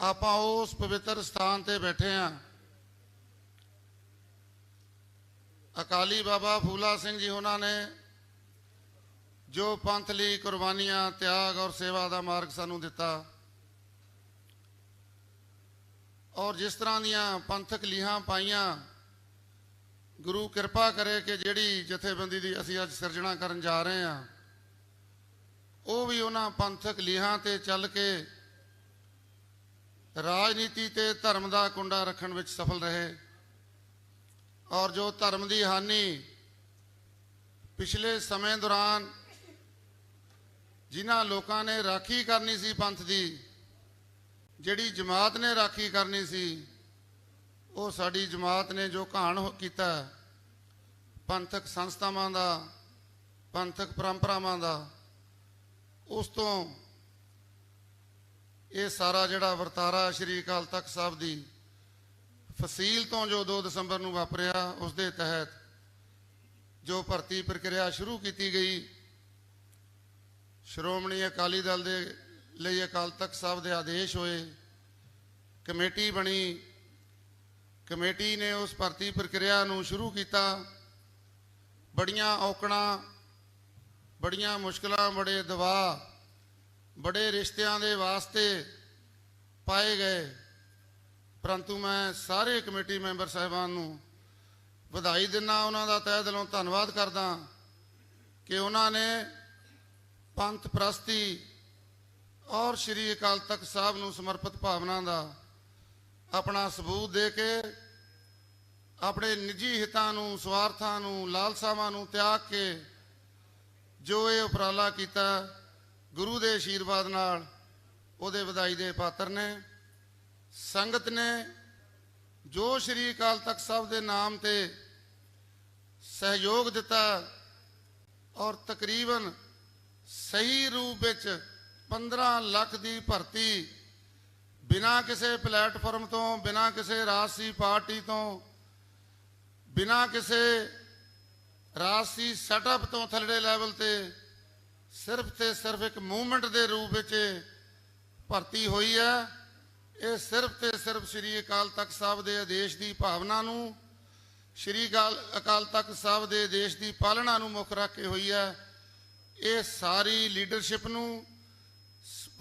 ਆਪਾਂ ਉਸ ਪਵਿੱਤਰ ਸਥਾਨ ਤੇ ਬੈਠੇ ਆਂ। ਅਕਾਲੀ ਬਾਬਾ ਫੂਲਾ ਸਿੰਘ ਜੀ ਉਹਨਾਂ ਨੇ ਜੋ ਪੰਥ ਲਈ ਕੁਰਬਾਨੀਆਂ, ਤਿਆਗ ਔਰ ਸੇਵਾ ਦਾ ਮਾਰਗ ਸਾਨੂੰ ਦਿੱਤਾ। ਔਰ ਜਿਸ ਤਰ੍ਹਾਂ ਦੀਆਂ ਪੰਥਕ ਲੀਹਾਂ ਪਾਈਆਂ, ਗੁਰੂ ਕਿਰਪਾ ਕਰੇ ਕਿ ਜਿਹੜੀ ਜਥੇਬੰਦੀ ਦੀ ਅਸੀਂ ਅੱਜ ਸਿਰਜਣਾ ਕਰਨ ਜਾ ਰਹੇ ਹਾਂ ਉਹ ਵੀ ਉਹਨਾਂ ਪੰਥਕ ਲੀਹਾਂ ਤੇ ਚੱਲ ਕੇ ਰਾਜਨੀਤੀ ਤੇ ਧਰਮ ਦਾ ਕੁੰਡਾ ਰੱਖਣ ਵਿੱਚ ਸਫਲ ਰਹੇ ਔਰ ਜੋ ਧਰਮ ਦੀ ਹਾਨੀ ਪਿਛਲੇ ਸਮੇਂ ਦੌਰਾਨ ਜਿਨ੍ਹਾਂ ਲੋਕਾਂ ਨੇ ਰਾਖੀ ਕਰਨੀ ਸੀ ਪੰਥ ਦੀ, ਜਿਹੜੀ ਜਮਾਤ ਨੇ ਰਾਖੀ ਕਰਨੀ ਸੀ, ਉਹ ਸਾਡੀ ਜਮਾਤ ਨੇ ਜੋ ਘਾਣ ਕੀਤਾ, ਪੰਥਕ ਸੰਸਥਾਵਾਂ ਦਾ, ਪੰਥਕ ਪਰੰਪਰਾਵਾਂ ਦਾ, ਉਸ ਤੋਂ ਇਹ ਸਾਰਾ ਜਿਹੜਾ ਵਰਤਾਰਾ ਸ਼੍ਰੀ ਅਕਾਲ ਤਖਤ ਸਾਹਿਬ ਦੀ ਫਸੀਲ ਤੋਂ ਜੋ 2 ਦਸੰਬਰ ਨੂੰ ਵਾਪਰਿਆ ਉਸ ਦੇ ਤਹਿਤ ਜੋ ਭਰਤੀ ਪ੍ਰਕਿਰਿਆ ਸ਼ੁਰੂ ਕੀਤੀ ਗਈ, ਸ਼੍ਰੋਮਣੀ ਅਕਾਲੀ ਦਲ ਦੇ ਲਈ ਅਕਾਲ ਤਖਤ ਸਾਹਿਬ ਦੇ ਆਦੇਸ਼ ਹੋਏ, ਕਮੇਟੀ ਬਣੀ, ਕਮੇਟੀ ਨੇ ਉਸ ਭਰਤੀ ਪ੍ਰਕਿਰਿਆ ਨੂੰ ਸ਼ੁਰੂ ਕੀਤਾ। ਬੜੀਆਂ ਔਕੜਾਂ, ਬੜੀਆਂ ਮੁਸ਼ਕਲਾਂ, ਬੜੇ ਦਬਾਅ ਬੜੇ ਰਿਸ਼ਤਿਆਂ ਦੇ ਵਾਸਤੇ ਪਾਏ ਗਏ। ਪਰੰਤੂ ਮੈਂ ਸਾਰੇ ਕਮੇਟੀ ਮੈਂਬਰ ਸਾਹਿਬਾਨ ਨੂੰ ਵਧਾਈ ਦਿੰਦਾ ਉਹਨਾਂ ਦਾ ਤਹਿ ਦਿਲੋਂ ਧੰਨਵਾਦ ਕਰਦਾ ਕਿ ਉਹਨਾਂ ਨੇ ਪੰਥ ਪ੍ਰਸਤੀ ਔਰ ਸ਼੍ਰੀ ਅਕਾਲ ਤਖਤ ਸਾਹਿਬ ਨੂੰ ਸਮਰਪਿਤ ਭਾਵਨਾ ਦਾ ਆਪਣਾ ਸਬੂਤ ਦੇ ਕੇ ਆਪਣੇ ਨਿੱਜੀ ਹਿੱਤਾਂ ਨੂੰ, ਸਵਾਰਥਾਂ ਨੂੰ, ਲਾਲਸਾਵਾਂ ਨੂੰ ਤਿਆਗ ਕੇ ਜੋ ਇਹ ਉਪਰਾਲਾ ਕੀਤਾ ਗੁਰੂ ਦੇ ਆਸ਼ੀਰਵਾਦ ਨਾਲ ਉਹਦੇ ਵਧਾਈ ਦੇ ਪਾਤਰ ਨੇ, ਸੰਗਤ ਨੇ, ਜੋ ਸ਼੍ਰੀ ਅਕਾਲ ਤਖਤ ਸਾਹਿਬ ਦੇ ਨਾਮ ਤੇ ਸਹਿਯੋਗ ਦਿੱਤਾ ਔਰ ਤਕਰੀਬਨ ਸਹੀ ਰੂਪ ਵਿੱਚ 15 ਲੱਖ ਦੀ ਭਰਤੀ ਬਿਨਾਂ ਕਿਸੇ ਪਲੇਟਫਾਰਮ ਤੋਂ, ਬਿਨਾਂ ਕਿਸੇ ਰਾਜਸੀ ਪਾਰਟੀ ਤੋਂ, ਬਿਨਾਂ ਕਿਸੇ ਰਾਜਸੀ ਸੈਟਅਪ ਤੋਂ ਥੱਲੜੇ ਲੈਵਲ ਤੇ ਸਿਰਫ ਤੇ ਸਿਰਫ ਇੱਕ ਮੂਵਮੈਂਟ ਦੇ ਰੂਪ ਵਿੱਚ ਭਰਤੀ ਹੋਈ ਹੈ। ਇਹ ਸਿਰਫ ਤੇ ਸਿਰਫ ਸ੍ਰੀ ਅਕਾਲ ਤਖਤ ਸਾਹਿਬ ਦੇ ਆਦੇਸ਼ ਦੀ ਭਾਵਨਾ ਨੂੰ, ਸ੍ਰੀ ਅਕਾਲ ਅਕਾਲ ਤਖਤ ਸਾਹਿਬ ਦੇ ਆਦੇਸ਼ ਦੀ ਪਾਲਣਾ ਨੂੰ ਮੁੱਖ ਰੱਖ ਕੇ ਹੋਈ ਹੈ। ਇਹ ਸਾਰੀ ਲੀਡਰਸ਼ਿਪ ਨੂੰ,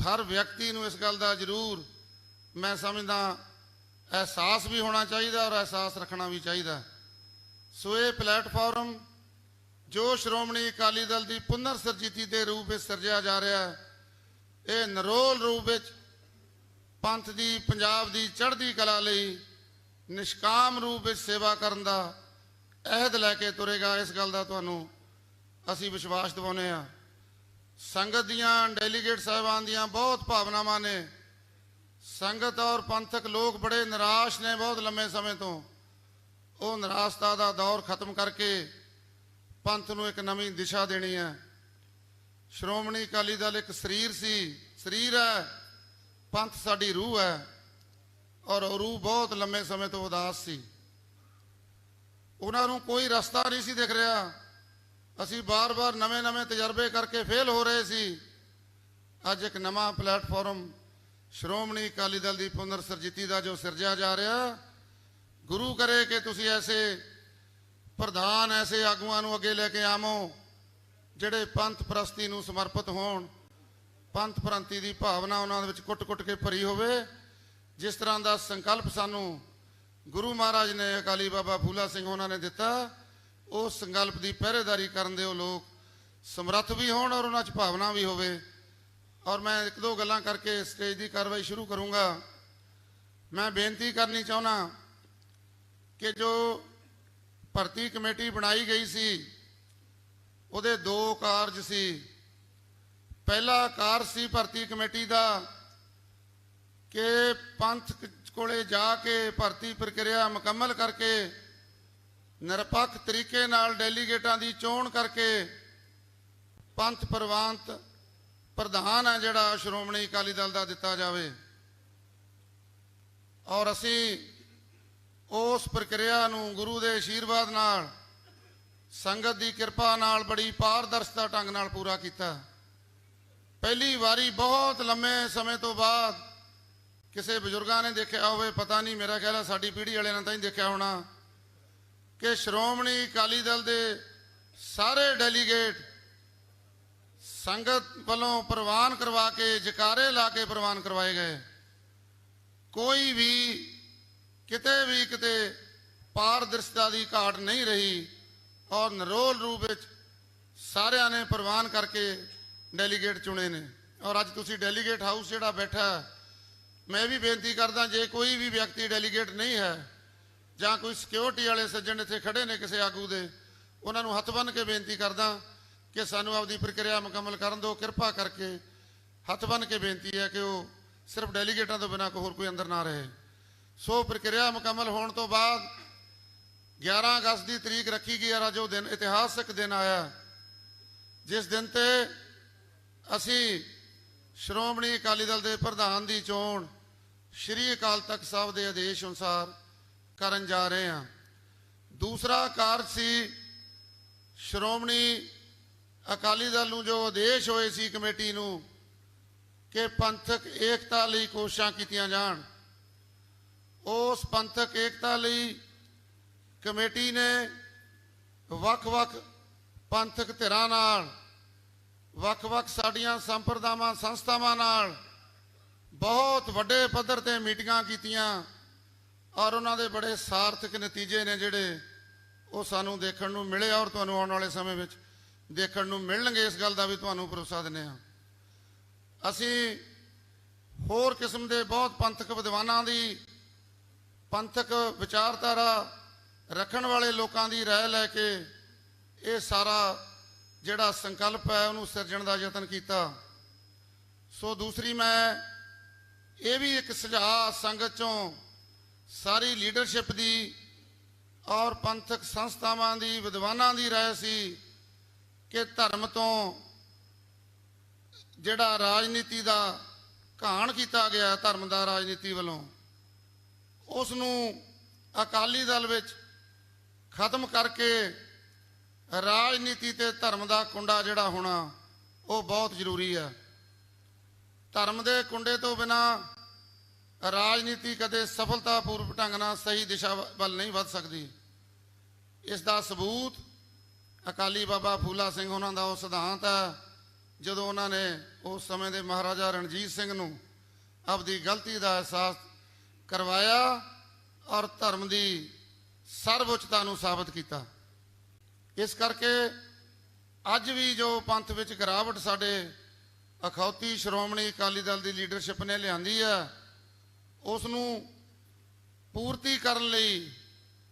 ਹਰ ਵਿਅਕਤੀ ਨੂੰ ਇਸ ਗੱਲ ਦਾ ਜ਼ਰੂਰ ਮੈਂ ਸਮਝਦਾ, ਅਹਿਸਾਸ ਵੀ ਹੋਣਾ ਚਾਹੀਦਾ ਔਰ ਅਹਿਸਾਸ ਰੱਖਣਾ ਵੀ ਚਾਹੀਦਾ। ਸੋ ਇਹ ਪਲੇਟਫਾਰਮ ਜੋ ਸ਼੍ਰੋਮਣੀ ਅਕਾਲੀ ਦਲ ਦੀ ਪੁਨਰ ਸਰਜੀਤੀ ਦੇ ਰੂਪ ਵਿੱਚ ਸਿਰਜਿਆ ਜਾ ਰਿਹਾ ਹੈ, ਇਹ ਨਰੋਲ ਰੂਪ ਵਿੱਚ ਪੰਥ ਦੀ, ਪੰਜਾਬ ਦੀ ਚੜ੍ਹਦੀ ਕਲਾ ਲਈ ਨਿਸ਼ਕਾਮ ਰੂਪ ਵਿੱਚ ਸੇਵਾ ਕਰਨ ਦਾ ਅਹਿਦ ਲੈ ਕੇ ਤੁਰੇਗਾ। ਇਸ ਗੱਲ ਦਾ ਤੁਹਾਨੂੰ ਅਸੀਂ ਵਿਸ਼ਵਾਸ ਦਿਵਾਉਂਦੇ ਹਾਂ। ਸੰਗਤ ਦੀਆਂ ਡੈਲੀਗੇਟ ਸਾਹਿਬਾਨ ਦੀਆਂ ਬਹੁਤ ਭਾਵਨਾਵਾਂ ਨੇ। ਸੰਗਤ ਔਰ ਪੰਥਕ ਲੋਕ ਬੜੇ ਨਿਰਾਸ਼ ਨੇ ਬਹੁਤ ਲੰਮੇ ਸਮੇਂ ਤੋਂ। ਉਹ ਨਿਰਾਸ਼ਤਾ ਦਾ ਦੌਰ ਖਤਮ ਕਰਕੇ ਪੰਥ ਨੂੰ ਇੱਕ ਨਵੀਂ ਦਿਸ਼ਾ ਦੇਣੀ ਹੈ। ਸ਼੍ਰੋਮਣੀ ਅਕਾਲੀ ਦਲ ਇੱਕ ਸਰੀਰ ਸੀ, ਸਰੀਰ ਹੈ, ਪੰਥ ਸਾਡੀ ਰੂਹ ਹੈ ਔਰ ਉਹ ਰੂਹ ਬਹੁਤ ਲੰਮੇ ਸਮੇਂ ਤੋਂ ਉਦਾਸ ਸੀ। ਉਹਨਾਂ ਨੂੰ ਕੋਈ ਰਸਤਾ ਨਹੀਂ ਸੀ ਦਿਖ ਰਿਹਾ। ਅਸੀਂ ਬਾਰ-ਬਾਰ ਨਵੇਂ-ਨਵੇਂ ਤਜਰਬੇ ਕਰਕੇ ਫੇਲ ਹੋ ਰਹੇ ਸੀ। ਅੱਜ ਇੱਕ ਨਵਾਂ ਪਲੇਟਫਾਰਮ ਸ਼੍ਰੋਮਣੀ ਅਕਾਲੀ ਦਲ ਦੀ ਪੁਨਰ ਸਰਜੀਤੀ ਦਾ ਜੋ ਸਿਰਜਿਆ ਜਾ ਰਿਹਾ, ਗੁਰੂ ਕਰੇ ਕਿ ਤੁਸੀਂ ਐਸੇ ਪ੍ਰਧਾਨ ਐਸੇ ਆਗੂਆਂ ਨੂੰ ਅੱਗੇ ਲੈ ਕੇ ਆਵੋ, ਜਿਹੜੇ ਪੰਥ ਪ੍ਰਸਤੀ ਨੂੰ ਸਮਰਪਿਤ ਹੋਣ, ਪੰਥ ਪ੍ਰੰਤੀ ਦੀ ਭਾਵਨਾ ਉਹਨਾਂ ਦੇ ਵਿੱਚ ਕੁੱਟ-ਕੁੱਟ ਕੇ ਭਰੀ ਹੋਵੇ, ਜਿਸ ਤਰ੍ਹਾਂ ਦਾ ਸੰਕਲਪ ਸਾਨੂੰ ਗੁਰੂ ਮਹਾਰਾਜ ਨੇ, ਅਕਾਲੀ ਬਾਬਾ ਫੂਲਾ ਸਿੰਘ ਉਹਨਾਂ ਨੇ ਦਿੱਤਾ, ਉਹ ਸੰਕਲਪ ਦੀ ਪਹਿਰੇਦਾਰੀ ਕਰਨ ਦੇ ਉਹ ਲੋਕ ਸਮਰੱਥ ਵੀ ਹੋਣ ਔਰ ਉਹਨਾਂ 'ਚ ਭਾਵਨਾ ਵੀ ਹੋਵੇ। ਔਰ ਮੈਂ ਇੱਕ ਦੋ ਗੱਲਾਂ ਕਰਕੇ ਸਟੇਜ ਦੀ ਕਾਰਵਾਈ ਸ਼ੁਰੂ ਕਰੂੰਗਾ। ਮੈਂ ਬੇਨਤੀ ਕਰਨੀ ਚਾਹੁੰਦਾ ਕਿ ਜੋ ਭਰਤੀ ਕਮੇਟੀ ਬਣਾਈ ਗਈ ਸੀ। ਉਹਦੇ ਦੋ ਕਾਰਜ ਸੀ। ਪਹਿਲਾ ਕਾਰਜ ਸੀ ਭਰਤੀ ਕਮੇਟੀ ਦਾ ਕਿ ਪੰਥ ਕ- ਕੋਲੇ ਜਾ ਕੇ ਭਰਤੀ ਪ੍ਰਕਿਰਿਆ ਮੁਕੰਮਲ ਕਰਕੇ ਨਿਰਪੱਖ ਤਰੀਕੇ ਨਾਲ ਡੈਲੀਗੇਟਾਂ ਦੀ ਚੋਣ ਕਰਕੇ ਪੰਥ ਪ੍ਰਵਾਨਤ ਪ੍ਰਧਾਨ ਹੈ ਜਿਹੜਾ ਸ਼੍ਰੋਮਣੀ ਅਕਾਲੀ ਦਲ ਦਾ ਦਿੱਤਾ ਜਾਵੇ। ਔਰ ਅਸੀਂ ਉਸ ਪ੍ਰਕਿਰਿਆ ਨੂੰ ਗੁਰੂ ਦੇ ਆਸ਼ੀਰਵਾਦ ਨਾਲ, ਸੰਗਤ ਦੀ ਕਿਰਪਾ ਨਾਲ ਬੜੀ ਪਾਰਦਰਸ਼ਤਾ ਢੰਗ ਨਾਲ ਪੂਰਾ ਕੀਤਾ। ਪਹਿਲੀ ਵਾਰੀ ਬਹੁਤ ਲੰਮੇ ਸਮੇਂ ਤੋਂ ਬਾਅਦ ਕਿਸੇ ਬਜ਼ੁਰਗਾਂ ਨੇ ਦੇਖਿਆ ਹੋਵੇ, ਪਤਾ ਨਹੀਂ ਮੇਰਾ ਖਿਆਲ ਹੈ ਸਾਡੀ ਪੀੜ੍ਹੀ ਵਾਲਿਆਂ ਨੇ ਤਾਂ ਹੀ ਦੇਖਿਆ ਹੋਣਾ ਕਿ ਸ਼੍ਰੋਮਣੀ ਅਕਾਲੀ ਦਲ ਦੇ ਸਾਰੇ ਡੈਲੀਗੇਟ ਸੰਗਤ ਵੱਲੋਂ ਪ੍ਰਵਾਨ ਕਰਵਾ ਕੇ, ਜਕਾਰੇ ਲਾ ਕੇ ਪ੍ਰਵਾਨ ਕਰਵਾਏ ਗਏ। ਕੋਈ ਵੀ ਕਿਤੇ ਵੀ ਕਿਤੇ ਪਾਰਦਰਸ਼ਤਾ ਦੀ ਘਾਟ ਨਹੀਂ ਰਹੀ ਔਰ ਨਰੋਲ ਰੂਪ ਵਿੱਚ ਸਾਰਿਆਂ ਨੇ ਪ੍ਰਵਾਨ ਕਰਕੇ ਡੈਲੀਗੇਟ ਚੁਣੇ ਨੇ। ਔਰ ਅੱਜ ਤੁਸੀਂ ਡੈਲੀਗੇਟ ਹਾਊਸ ਜਿਹੜਾ ਬੈਠਾ ਹੈ, ਮੈਂ ਵੀ ਬੇਨਤੀ ਕਰਦਾ ਜੇ ਕੋਈ ਵੀ ਵਿਅਕਤੀ ਡੈਲੀਗੇਟ ਨਹੀਂ ਹੈ ਜਾਂ ਕੋਈ ਸਿਕਿਉਰਿਟੀ ਵਾਲੇ ਸੱਜਣ ਇੱਥੇ ਖੜੇ ਨੇ ਕਿਸੇ ਆਗੂ ਦੇ ਉਹਨਾਂ ਨੂੰ ਹੱਥ ਬੰਨ੍ਹ ਕੇ ਬੇਨਤੀ ਕਰਦਾ ਕਿ ਸਾਨੂੰ ਆਪਦੀ ਪ੍ਰਕਿਰਿਆ ਮੁਕੰਮਲ ਕਰਨ ਦਿਓ ਕਿਰਪਾ ਕਰਕੇ ਹੱਥ ਬੰਨ੍ਹ ਕੇ ਬੇਨਤੀ ਹੈ ਕਿ ਉਹ ਸਿਰਫ ਡੈਲੀਗੇਟਾਂ ਤੋਂ ਬਿਨਾਂ ਕੋਈ ਹੋਰ ਕੋਈ ਅੰਦਰ ਨਾ ਰਹੇ। ਸੋ ਪ੍ਰਕਿਰਿਆ ਮੁਕੰਮਲ ਹੋਣ ਤੋਂ ਬਾਅਦ 11 ਅਗਸਤ ਦੀ ਤਰੀਕ ਰੱਖੀ ਗਈ ਹੈ ਜੋ ਦਿਨ ਇਤਿਹਾਸਕ ਦਿਨ ਆਇਆ ਜਿਸ ਦਿਨ ਤੇ ਅਸੀਂ ਸ਼੍ਰੋਮਣੀ ਅਕਾਲੀ ਦਲ ਦੇ ਪ੍ਰਧਾਨ ਦੀ ਚੋਣ ਸ਼੍ਰੀ ਅਕਾਲ ਤਖਤ ਸਾਹਿਬ ਦੇ ਆਦੇਸ਼ ਅਨੁਸਾਰ ਕਰਨ ਜਾ ਰਹੇ ਹਾਂ। ਦੂਸਰਾ ਕਾਰਜ ਸੀ ਸ਼੍ਰੋਮਣੀ ਅਕਾਲੀ ਦਲ ਨੂੰ ਜੋ ਆਦੇਸ਼ ਹੋਏ ਸੀ ਕਮੇਟੀ ਨੂੰ ਕਿ ਪੰਥਕ ਏਕਤਾ ਲਈ ਕੋਸ਼ਿਸ਼ਾਂ ਕੀਤੀਆਂ ਜਾਣ। ਉਸ ਪੰਥਕ ਏਕਤਾ ਲਈ ਕਮੇਟੀ ਨੇ ਵੱਖ-ਵੱਖ ਪੰਥਕ ਧਿਰਾਂ ਨਾਲ, ਵੱਖ-ਵੱਖ ਸਾਡੀਆਂ ਸੰਪਰਦਾਵਾਂ, ਸੰਸਥਾਵਾਂ ਨਾਲ ਬਹੁਤ ਵੱਡੇ ਪੱਧਰ ਤੇ ਮੀਟਿੰਗਾਂ ਕੀਤੀਆਂ ਔਰ ਉਹਨਾਂ ਦੇ ਬੜੇ ਸਾਰਥਕ ਨਤੀਜੇ ਨੇ ਜਿਹੜੇ ਉਹ ਸਾਨੂੰ ਦੇਖਣ ਨੂੰ ਮਿਲੇ ਔਰ ਤੁਹਾਨੂੰ ਆਉਣ ਵਾਲੇ ਸਮੇਂ ਵਿੱਚ ਦੇਖਣ ਨੂੰ ਮਿਲਣਗੇ ਇਸ ਗੱਲ ਦਾ ਵੀ ਤੁਹਾਨੂੰ ਭਰੋਸਾ ਦਿੰਦੇ ਹਾਂ। ਅਸੀਂ ਹੋਰ ਕਿਸਮ ਦੇ ਬਹੁਤ ਪੰਥਕ ਵਿਦਵਾਨਾਂ ਦੀ ਪੰਥਕ ਵਿਚਾਰਧਾਰਾ ਰੱਖਣ ਵਾਲੇ ਲੋਕਾਂ ਦੀ ਰਾਏ ਲੈ ਕੇ ਇਹ ਸਾਰਾ ਜਿਹੜਾ ਸੰਕਲਪ ਹੈ, ਉਹਨੂੰ ਸਿਰਜਣ ਦਾ ਯਤਨ ਕੀਤਾ। ਸੋ ਦੂਸਰੀ ਮੈਂ ਇਹ ਵੀ ਇੱਕ ਸੁਝਾਅ ਸੰਗਤ ਚੋਂ ਸਾਰੀ ਲੀਡਰਸ਼ਿਪ ਦੀ ਔਰ ਪੰਥਕ ਸੰਸਥਾਵਾਂ ਦੀ, ਵਿਦਵਾਨਾਂ ਦੀ ਰਾਏ ਸੀ ਕਿ ਧਰਮ ਤੋਂ ਜਿਹੜਾ ਰਾਜਨੀਤੀ ਦਾ ਘਾਣ ਕੀਤਾ ਗਿਆ ਧਰਮ ਦਾ ਰਾਜਨੀਤੀ ਵੱਲੋਂ। ਉਸ ਨੂੰ ਅਕਾਲੀ ਦਲ ਵਿੱਚ ਖਤਮ ਕਰਕੇ ਰਾਜਨੀਤੀ ਤੇ ਧਰਮ ਦਾ ਕੁੰਡਾ ਜਿਹੜਾ ਹੋਣਾ, ਉਹ ਬਹੁਤ ਜ਼ਰੂਰੀ ਹੈ। ਧਰਮ ਦੇ ਕੁੰਡੇ ਤੋਂ ਬਿਨਾ ਰਾਜਨੀਤੀ ਕਦੇ ਸਫਲਤਾਪੂਰਵਕ ਢੰਗ ਨਾਲ ਸਹੀ ਦਿਸ਼ਾ ਵੱਲ ਨਹੀਂ ਵੱਧ ਸਕਦੀ। ਇਸ ਦਾ ਸਬੂਤ ਅਕਾਲੀ ਬਾਬਾ ਫੂਲਾ ਸਿੰਘ ਉਹਨਾਂ ਦਾ ਉਹ ਸਿਧਾਂਤ ਹੈ, ਜਦੋਂ ਉਹਨਾਂ ਨੇ ਉਸ ਸਮੇਂ ਦੇ ਮਹਾਰਾਜਾ ਰਣਜੀਤ ਸਿੰਘ ਨੂੰ ਆਪਦੀ ਗਲਤੀ ਦਾ ਅਹਿਸਾਸ ਕਰਵਾਇਆ ਔਰ ਧਰਮ ਦੀ ਸਰਵਉੱਚਤਾ ਨੂੰ ਸਾਬਤ ਕੀਤਾ। ਇਸ ਕਰਕੇ ਅੱਜ ਵੀ ਜੋ ਪੰਥ ਵਿੱਚ ਗਿਰਾਵਟ ਸਾਡੇ ਅਖੌਤੀ ਸ਼੍ਰੋਮਣੀ ਅਕਾਲੀ ਦਲ ਦੀ ਲੀਡਰਸ਼ਿਪ ਨੇ ਲਿਆਂਦੀ ਹੈ ਉਸ ਨੂੰ ਪੂਰਤੀ ਕਰਨ ਲਈ,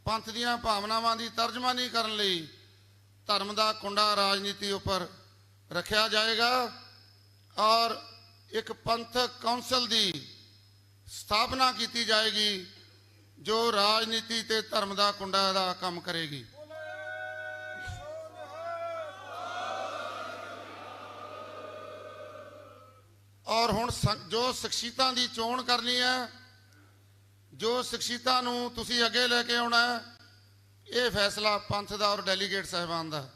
ਪੰਥ ਦੀਆਂ ਭਾਵਨਾਵਾਂ ਦੀ ਤਰਜਮਾਨੀ ਕਰਨ ਲਈ ਧਰਮ ਦਾ ਕੁੰਡਾ ਰਾਜਨੀਤੀ ਉੱਪਰ ਰੱਖਿਆ ਜਾਏਗਾ ਔਰ ਇੱਕ ਪੰਥਕ ਕੌਂਸਲ ਦੀ ਸਥਾਪਨਾ ਕੀਤੀ ਜਾਏਗੀ, ਜੋ ਰਾਜਨੀਤੀ ਤੇ ਧਰਮ ਦਾ ਕੁੰਡਾ ਦਾ ਕੰਮ ਕਰੇਗੀ। ਔਰ ਹੁਣ ਜੋ ਸ਼ਖਸੀਅਤਾਂ ਦੀ ਚੋਣ ਕਰਨੀ ਹੈ, ਜੋ ਸ਼ਖਸੀਅਤਾਂ ਨੂੰ ਤੁਸੀਂ ਅੱਗੇ ਲੈ ਕੇ ਆਉਣਾ ਹੈ, ਇਹ ਫੈਸਲਾ ਪੰਥ ਦਾ ਔਰ ਡੈਲੀਗੇਟ ਸਾਹਿਬਾਨ ਦਾ।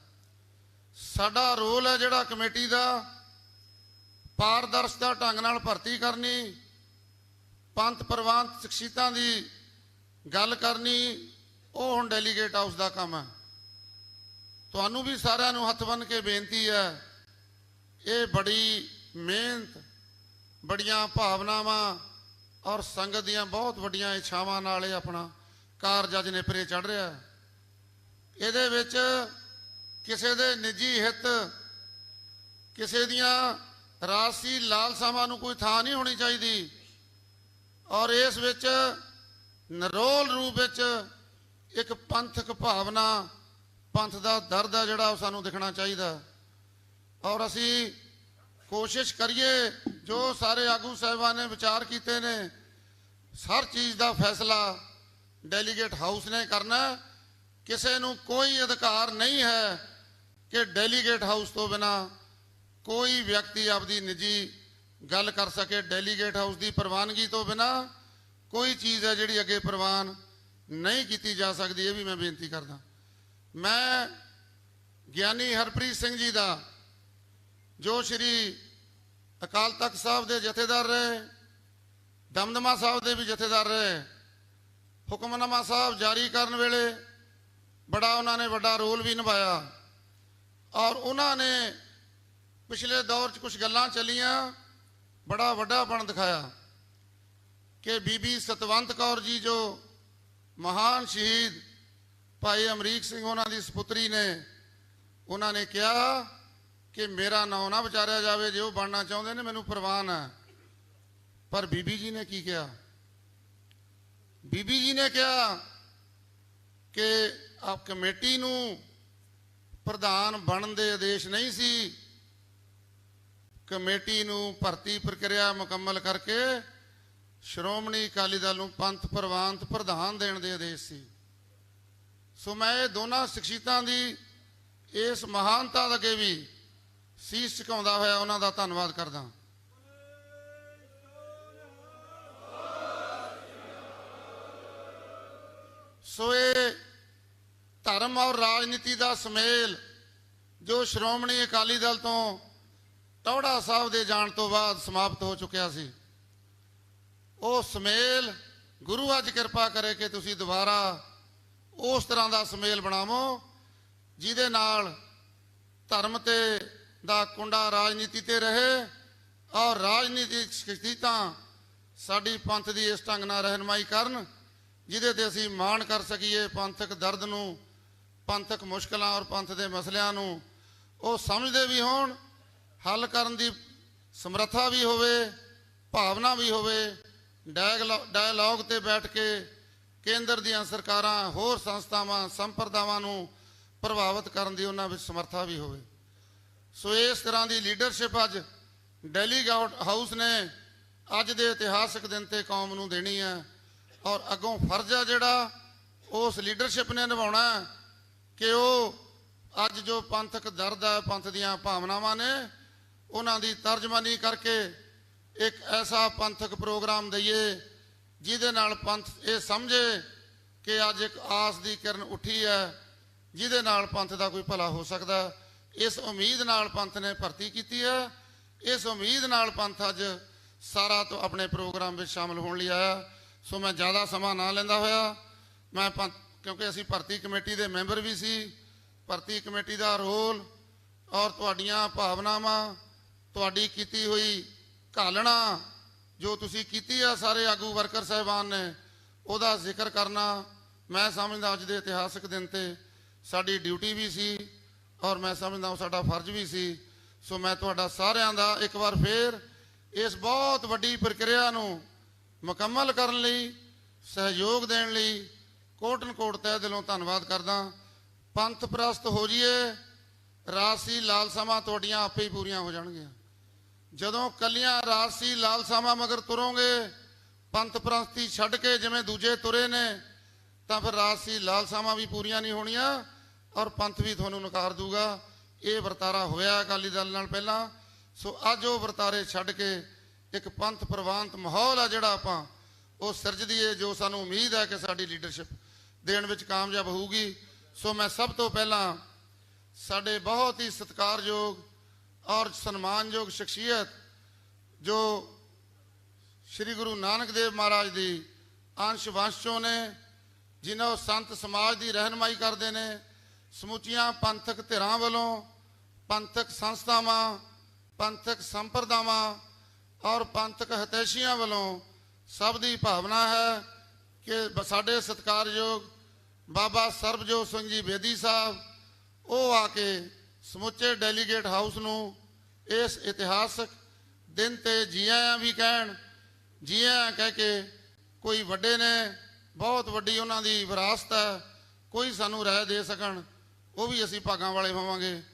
ਸਾਡਾ ਰੋਲ ਹੈ ਜਿਹੜਾ ਕਮੇਟੀ ਦਾ, ਪਾਰਦਰਸ਼ਤਾ ਢੰਗ ਨਾਲ ਭਰਤੀ ਕਰਨੀ ਪੰਥ ਪ੍ਰਵਾਨਤ ਸ਼ਖਸੀਅਤਾਂ ਦੀ ਗੱਲ ਕਰਨੀ, ਉਹ ਹੁਣ ਡੈਲੀਗੇਟ ਹਾਊਸ ਦਾ ਕੰਮ ਹੈ। ਤੁਹਾਨੂੰ ਵੀ ਸਾਰਿਆਂ ਨੂੰ ਹੱਥ ਬੰਨ੍ਹ ਕੇ ਬੇਨਤੀ ਹੈ, ਇਹ ਬੜੀ ਮਿਹਨਤ, ਬੜੀਆਂ ਭਾਵਨਾਵਾਂ ਔਰ ਸੰਗਤ ਦੀਆਂ ਬਹੁਤ ਵੱਡੀਆਂ ਇੱਛਾਵਾਂ ਨਾਲ ਇਹ ਆਪਣਾ ਕਾਰਜ ਅੱਜ ਨੇਪਰੇ ਚੜ ਰਿਹਾ ਇਹਦੇ ਵਿੱਚ ਕਿਸੇ ਦੇ ਨਿੱਜੀ ਹਿੱਤ, ਕਿਸੇ ਦੀਆਂ ਰਾਸੀ ਲਾਲਸਾਵਾਂ ਨੂੰ ਕੋਈ ਥਾਂ ਨਹੀਂ ਹੋਣੀ ਚਾਹੀਦੀ। ਔਰ ਇਸ ਵਿੱਚ ਨਰੋਲ ਰੂਪ ਵਿੱਚ ਇੱਕ ਪੰਥਕ ਭਾਵਨਾ, ਪੰਥ ਦਾ ਦਰਦ ਹੈ ਜਿਹੜਾ ਉਹ ਸਾਨੂੰ ਦਿਖਣਾ ਚਾਹੀਦਾ। ਔਰ ਅਸੀਂ ਕੋਸ਼ਿਸ਼ ਕਰੀਏ, ਜੋ ਸਾਰੇ ਆਗੂ ਸਾਹਿਬਾਨ ਨੇ ਵਿਚਾਰ ਕੀਤੇ ਨੇ, ਹਰ ਚੀਜ਼ ਦਾ ਫੈਸਲਾ ਡੈਲੀਗੇਟ ਹਾਊਸ ਨੇ ਕਰਨਾ। ਕਿਸੇ ਨੂੰ ਕੋਈ ਅਧਿਕਾਰ ਨਹੀਂ ਹੈ ਕਿ ਡੈਲੀਗੇਟ ਹਾਊਸ ਤੋਂ ਬਿਨਾ ਕੋਈ ਵਿਅਕਤੀ ਆਪਦੀ ਨਿੱਜੀ ਗੱਲ ਕਰ ਸਕੇ ਡੈਲੀਗੇਟ ਹਾਊਸ ਦੀ ਪ੍ਰਵਾਨਗੀ ਤੋਂ ਬਿਨਾ, ਕੋਈ ਚੀਜ਼ ਹੈ ਜਿਹੜੀ ਅੱਗੇ ਪ੍ਰਵਾਨ ਨਹੀਂ ਕੀਤੀ ਜਾ ਸਕਦੀ, ਇਹ ਵੀ ਮੈਂ ਬੇਨਤੀ ਕਰਦਾ। ਮੈਂ ਗਿਆਨੀ ਹਰਪ੍ਰੀਤ ਸਿੰਘ ਜੀ ਦਾ, ਜੋ ਸ਼੍ਰੀ ਅਕਾਲ ਤਖਤ ਸਾਹਿਬ ਦੇ ਜਥੇਦਾਰ ਰਹੇ, ਦਮਦਮਾ ਸਾਹਿਬ ਦੇ ਵੀ ਜਥੇਦਾਰ ਰਹੇ, ਹੁਕਮਨਾਮਾ ਸਾਹਿਬ ਜਾਰੀ ਕਰਨ ਵੇਲੇ ਬੜਾ ਉਹਨਾਂ ਨੇ ਵੱਡਾ ਰੋਲ ਵੀ ਨਿਭਾਇਆ। ਔਰ ਉਹਨਾਂ ਨੇ ਪਿਛਲੇ ਦੌਰ 'ਚ ਕੁਝ ਗੱਲਾਂ ਚੱਲੀਆਂ ਬੜਾ ਵੱਡਾ ਬਣ ਦਿਖਾਇਆ ਕਿ ਬੀਬੀ ਸਤਵੰਤ ਕੌਰ ਜੀ ਜੋ ਮਹਾਨ ਸ਼ਹੀਦ ਭਾਈ ਅਮਰੀਕ ਸਿੰਘ ਉਹਨਾਂ ਦੀ ਸੁਪੁੱਤਰੀ ਨੇ, ਉਹਨਾਂ ਨੇ ਕਿਹਾ ਕਿ ਮੇਰਾ ਨਾਂ ਨਾ ਵਿਚਾਰਿਆ ਜਾਵੇ, ਜੇ ਉਹ ਬਣਨਾ ਚਾਹੁੰਦੇ ਨੇ, ਮੈਨੂੰ ਪ੍ਰਵਾਨ ਹੈ। ਪਰ ਬੀਬੀ ਜੀ ਨੇ ਕੀ ਕਿਹਾ? ਬੀਬੀ ਜੀ ਨੇ ਕਿਹਾ ਕਿ ਆਪ ਕਮੇਟੀ ਨੂੰ ਪ੍ਰਧਾਨ ਬਣਨ ਦੇ ਆਦੇਸ਼ ਨਹੀਂ ਸੀ। ਕਮੇਟੀ ਨੂੰ ਭਰਤੀ ਪ੍ਰਕਿਰਿਆ ਮੁਕੰਮਲ ਕਰਕੇ ਸ਼੍ਰੋਮਣੀ ਅਕਾਲੀ ਦਲ ਨੂੰ ਪੰਥ ਪ੍ਰਵਾਨਤ ਪ੍ਰਧਾਨ ਦੇਣ ਦੇ ਆਦੇਸ਼ ਸੀ। ਸੋ ਮੈਂ ਇਹ ਦੋਨਾਂ ਸ਼ਖਸੀਅਤਾਂ ਦੀ ਇਸ ਮਹਾਨਤਾ ਅੱਗੇ ਵੀ ਸੀਸ ਝੁਕਾਉਂਦਾ ਹੋਇਆ ਉਹਨਾਂ ਦਾ ਧੰਨਵਾਦ ਕਰਦਾ ਸੋ ਇਹ ਧਰਮ ਔਰ ਰਾਜਨੀਤੀ ਦਾ ਸਮੇਲ ਜੋ ਸ਼੍ਰੋਮਣੀ ਅਕਾਲੀ ਦਲ ਤੋਂ ਟੌੜਾ ਸਾਹਿਬ ਦੇ ਜਾਣ ਤੋਂ ਬਾਅਦ ਸਮਾਪਤ ਹੋ ਚੁੱਕਿਆ ਸੀ। ਉਹ ਸਮੇਲ, ਗੁਰੂ ਅੱਜ ਕਿਰਪਾ ਕਰੇ ਕਿ ਤੁਸੀਂ ਦੁਬਾਰਾ ਉਸ ਤਰ੍ਹਾਂ ਦਾ ਸਮੇਲ ਬਣਾਵੋ, ਜਿਹਦੇ ਨਾਲ ਧਰਮ ਤੇ ਦਾ ਕੁੰਡਾ ਰਾਜਨੀਤੀ ਤੇ ਰਹੇ ਔਰ ਰਾਜਨੀਤਿਕ ਸ਼ਖਸੀਅਤਾਂ ਸਾਡੀ ਪੰਥ ਦੀ ਇਸ ਢੰਗ ਨਾਲ ਰਹਿਨਮਾਈ ਕਰਨ, ਜਿਹਦੇ ਤੇ ਅਸੀਂ ਮਾਣ ਕਰ ਸਕੀਏ ਪੰਥਕ ਦਰਦ ਨੂੰ, ਪੰਥਕ ਮੁਸ਼ਕਲਾਂ ਔਰ ਪੰਥ ਦੇ ਮਸਲਿਆਂ ਨੂੰ। ਉਹ ਸਮਝਦੇ ਵੀ ਹੋਣ ਹੱਲ ਕਰਨ ਦੀ ਸਮਰੱਥਾ ਵੀ ਹੋਵੇ, ਭਾਵਨਾ ਵੀ ਹੋਵੇ ਡਾਇਗਲੌ- ਡਾਇਲੌਗ ਤੇ ਬੈਠ ਕੇ ਕੇਂਦਰ ਦੀਆਂ ਸਰਕਾਰਾਂ, ਹੋਰ ਸੰਸਥਾਵਾਂ, ਸੰਪਰਦਾਵਾਂ ਨੂੰ ਪ੍ਰਭਾਵਿਤ ਕਰਨ ਦੀ ਉਹਨਾਂ ਵਿੱਚ ਸਮਰੱਥਾ ਵੀ ਹੋਵੇ। ਸੋ ਇਸ ਤਰ੍ਹਾਂ ਦੀ ਲੀਡਰਸ਼ਿਪ ਅੱਜ ਡੈਲੀ ਹਾਊਸ ਨੇ ਅੱਜ ਦੇ ਇਤਿਹਾਸਕ ਦਿਨ ਤੇ ਕੌਮ ਨੂੰ ਦੇਣੀ ਹੈ ਔਰ ਅੱਗੋਂ ਫਰਜ਼ ਹੈ ਜਿਹੜਾ ਉਸ ਲੀਡਰਸ਼ਿਪ ਨੇ ਨਿਭਾਉਣਾ ਕਿ ਉਹ ਅੱਜ ਜੋ ਪੰਥਕ ਦਰਦ ਹੈ, ਪੰਥ ਦੀਆਂ ਭਾਵਨਾਵਾਂ ਨੇ ਉਹਨਾਂ ਦੀ ਤਰਜਮਾਨੀ ਕਰਕੇ ਇੱਕ ਐਸਾ ਪੰਥਕ ਪ੍ਰੋਗਰਾਮ ਦਈਏ, ਜਿਹਦੇ ਨਾਲ ਪੰਥ ਇਹ ਸਮਝੇ ਕਿ ਅੱਜ ਇੱਕ ਆਸ ਦੀ ਕਿਰਨ ਉੱਠੀ ਹੈ, ਜਿਹਦੇ ਨਾਲ ਪੰਥ ਦਾ ਕੋਈ ਭਲਾ ਹੋ ਸਕਦਾ। ਇਸ ਉਮੀਦ ਨਾਲ ਪੰਥ ਨੇ ਭਰਤੀ ਕੀਤੀ ਹੈ। ਇਸ ਉਮੀਦ ਨਾਲ ਪੰਥ ਅੱਜ ਸਾਰਾ ਤੋਂ ਆਪਣੇ ਪ੍ਰੋਗਰਾਮ ਵਿੱਚ ਸ਼ਾਮਲ ਹੋਣ ਲਈ ਆਇਆ। ਸੋ ਮੈਂ ਜ਼ਿਆਦਾ ਸਮਾਂ ਨਾ ਲੈਂਦਾ ਹੋਇਆ। ਮੈਂ ਪੰਥ, ਕਿਉਂਕਿ ਅਸੀਂ ਭਰਤੀ ਕਮੇਟੀ ਦੇ ਮੈਂਬਰ ਵੀ ਸੀ। ਭਰਤੀ ਕਮੇਟੀ ਦਾ ਰੋਲ ਔਰ ਤੁਹਾਡੀਆਂ ਭਾਵਨਾਵਾਂ ਤੁਹਾਡੀ ਕੀਤੀ ਹੋਈ ਘਾਲਣਾ, ਜੋ ਤੁਸੀਂ ਕੀਤੀ ਆ ਸਾਰੇ ਆਗੂ ਵਰਕਰ ਸਾਹਿਬਾਨ ਨੇ, ਉਹਦਾ ਜ਼ਿਕਰ ਕਰਨਾ ਮੈਂ ਸਮਝਦਾ ਅੱਜ ਦੇ ਇਤਿਹਾਸਕ ਦਿਨ ਤੇ ਸਾਡੀ ਡਿਊਟੀ ਵੀ ਸੀ ਔਰ ਮੈਂ ਸਮਝਦਾ ਉਹ ਸਾਡਾ ਫਰਜ਼ ਵੀ ਸੀ। ਸੋ ਮੈਂ ਤੁਹਾਡਾ ਸਾਰਿਆਂ ਦਾ ਇੱਕ ਵਾਰ ਫੇਰ ਇਸ ਬਹੁਤ ਵੱਡੀ ਪ੍ਰਕਿਰਿਆ ਨੂੰ ਮੁਕੰਮਲ ਕਰਨ ਲਈ, ਸਹਿਯੋਗ ਦੇਣ ਲਈ ਕੋਟਨ ਕੋਟ ਤਹਿ ਦਿਲੋਂ ਧੰਨਵਾਦ ਕਰਦਾ ਪੰਥ ਪ੍ਰਸਤ ਹੋ ਜਾਈਏ ਰਾਸੀ ਲਾਲਸਾਵਾਂ ਤੁਹਾਡੀਆਂ ਆਪੇ ਹੀ ਪੂਰੀਆਂ ਹੋ ਜਾਣਗੀਆਂ। ਜਦੋਂ ਕੱਲੀਆਂ ਰਾਸੀ ਲਾਲਸਾਵਾਂ ਮਗਰ ਤੁਰੋਗੇ, ਪੰਥ ਪ੍ਰਸਤੀ ਛੱਡ ਕੇ ਜਿਵੇਂ ਦੂਜੇ ਤੁਰੇ ਨੇ, ਤਾਂ ਫਿਰ ਰਾਸੀ ਲਾਲਸਾਵਾਂ ਵੀ ਪੂਰੀਆਂ ਨਹੀਂ ਹੋਣੀਆਂ ਔਰ ਪੰਥ ਵੀ ਤੁਹਾਨੂੰ ਨਕਾਰ ਦੂਗਾ। ਇਹ ਵਰਤਾਰਾ ਹੋਇਆ ਅਕਾਲੀ ਦਲ ਨਾਲ ਪਹਿਲਾਂ। ਸੋ ਅੱਜ ਉਹ ਵਰਤਾਰੇ ਛੱਡ ਕੇ ਇੱਕ ਪੰਥ ਪ੍ਰਵਾਨਤ ਮਾਹੌਲ ਆ ਜਿਹੜਾ ਆਪਾਂ, ਉਹ ਸਿਰਜ ਦਈਏ ਜੋ ਸਾਨੂੰ ਉਮੀਦ ਹੈ ਕਿ ਸਾਡੀ ਲੀਡਰਸ਼ਿਪ ਦੇਣ ਵਿੱਚ ਕਾਮਯਾਬ ਹੋਊਗੀ। ਸੋ ਮੈਂ ਸਭ ਤੋਂ ਪਹਿਲਾਂ ਸਾਡੇ ਬਹੁਤ ਹੀ ਸਤਿਕਾਰਯੋਗ ਔਰ ਸਨਮਾਨਯੋਗ ਸ਼ਖਸੀਅਤ ਜੋ ਸ੍ਰੀ ਗੁਰੂ ਨਾਨਕ ਦੇਵ ਮਹਾਰਾਜ ਦੀ ਅੰਸ਼ ਵੰਸ਼ੋਂ ਨੇ, ਜਿਨ੍ਹਾਂ ਉਹ ਸੰਤ ਸਮਾਜ ਦੀ ਰਹਿਨਮਾਈ ਕਰਦੇ ਨੇ, ਸਮੁੱਚੀਆਂ ਪੰਥਕ ਧਿਰਾਂ ਵੱਲੋਂ, ਪੰਥਕ ਸੰਸਥਾਵਾਂ, ਪੰਥਕ ਸੰਪਰਦਾਵਾਂ ਔਰ ਪੰਥਕ ਹਤੈਸ਼ੀਆਂ ਵੱਲੋਂ ਸਭ ਦੀ ਭਾਵਨਾ ਹੈ ਕਿ ਸਾਡੇ ਸਤਿਕਾਰਯੋਗ ਬਾਬਾ ਸਰਬਜੋਤ ਸਿੰਘ ਜੀ ਬੇਦੀ ਸਾਹਿਬ, ਉਹ ਆ ਕੇ ਸਮੁੱਚੇ ਡੈਲੀਗੇਟ ਹਾਊਸ ਨੂੰ ਇਸ ਇਤਿਹਾਸਕ ਦਿਨ ਤੇ ਜੀ ਆਇਆਂ ਵੀ ਕਹਿਣ ਜੀ ਆਇਆਂ ਕਹਿ ਕੇ ਕੋਈ ਵੱਡੇ ਨੇ, ਬਹੁਤ ਵੱਡੀ ਉਹਨਾਂ ਦੀ ਵਿਰਾਸਤ ਹੈ, ਕੋਈ ਸਾਨੂੰ ਰਾਏ ਦੇ ਸਕਣ, ਉਹ ਵੀ ਅਸੀਂ ਭਾਗਾਂ ਵਾਲੇ ਹੋਵਾਂਗੇ।